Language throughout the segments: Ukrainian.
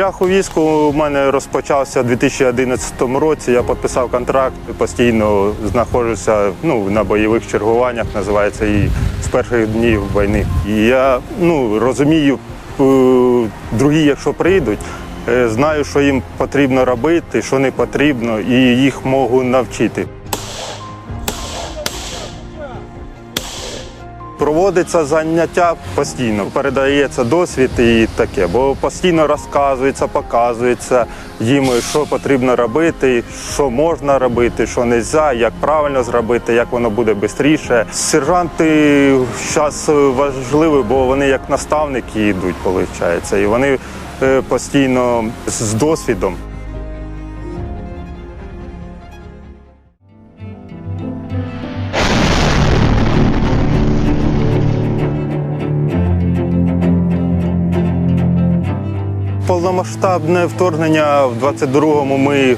Шлях у війську у мене розпочався у 2011 році. Я підписав контракт, постійно знаходжуся ну, на бойових чергуваннях, називається і з перших днів війни. І я ну, розумію, е, другі, якщо прийдуть, е, знаю, що їм потрібно робити, що не потрібно, і їх можу навчити. Проводиться заняття постійно, передається досвід і таке, бо постійно розказується, показується їм, що потрібно робити, що можна робити, що не можна, як правильно зробити, як воно буде швидше. Сержанти зараз важливі, бо вони як наставники йдуть, виходить, і вони е, постійно з досвідом. Повномасштабне вторгнення в 22-му ми е,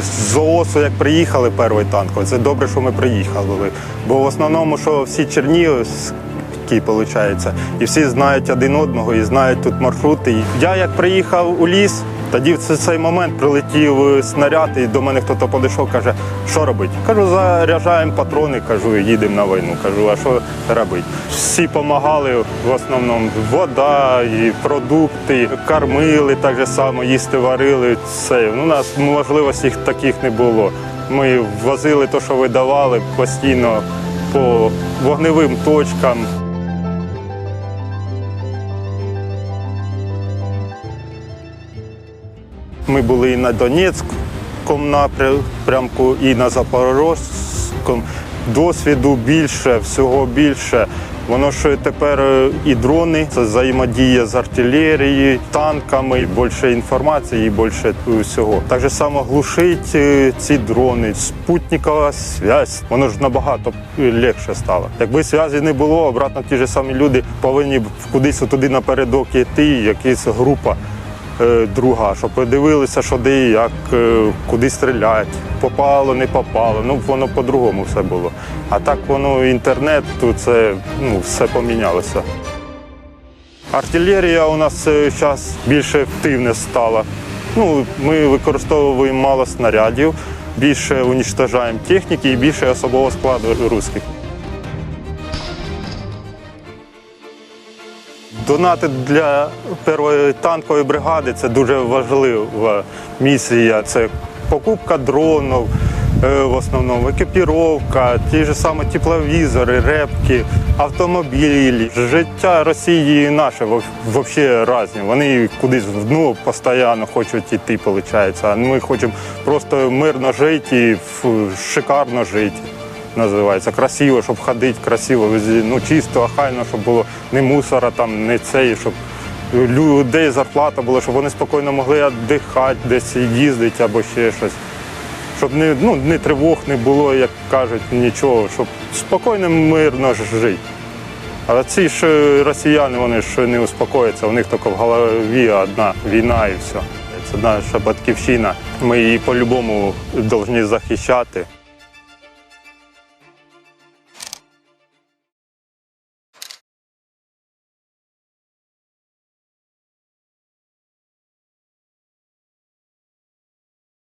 з ООСу як приїхали перший танк. Це добре, що ми приїхали. Бо в основному, що всі чернігівські, виходить, і всі знають один одного і знають тут маршрути. Я як приїхав у ліс, тоді в цей момент прилетів е, снаряд, і до мене хтось підійшов, каже, що робити? Кажу, заряджаємо патрони, кажу, їдемо на війну. Кажу, а що робити? Всі допомагали в основному вода, і продукти, кормили так же само, їсти варили. Все. Ну, у нас можливостей таких не було. Ми возили те, що видавали постійно по вогневим точкам. Ми були і на Донецькому напрямку, і на Запорозькому. Досвіду більше, всього більше. Воно ж тепер е, і дрони, це взаємодія з артилерією, танками, більше інформації, і більше всього. Так же само глушить е, ці дрони, спутникова зв'язь. Воно ж набагато легше стало. Якби зв'язі не було, обратно ті ж самі люди повинні кудись туди напередок йти, якась група друга, щоб подивилися, що де і як, е, куди стрілять, попало, не попало. Ну воно по-другому все було. А так воно інтернет, то це ну, все помінялося. Артилерія у нас зараз більш ефективна стала. Ну, ми використовуємо мало снарядів, більше уничтожаємо техніки і більше особового складу русських. Донати для першої танкової бригади це дуже важлива місія. Це покупка дронів, е, в основному екіпіровка, ті ж самі тепловізори, репки, автомобілі. Життя Росії і наше взагалі різні. Вони кудись в дно постійно хочуть йти, виходить. А ми хочемо просто мирно жити і шикарно жити називається. Красиво, щоб ходити, красиво, ну чисто, охайно, щоб було не мусора, там, не цей, щоб людей зарплата була, щоб вони спокійно могли віддихати, десь їздити або ще щось. Щоб не, ну, не тривог не було, як кажуть, нічого, щоб спокійно, мирно жити. А ці ж е, росіяни, вони ж не успокояться, у них тільки в голові одна війна і все. Це наша батьківщина. Ми її по-любому повинні захищати.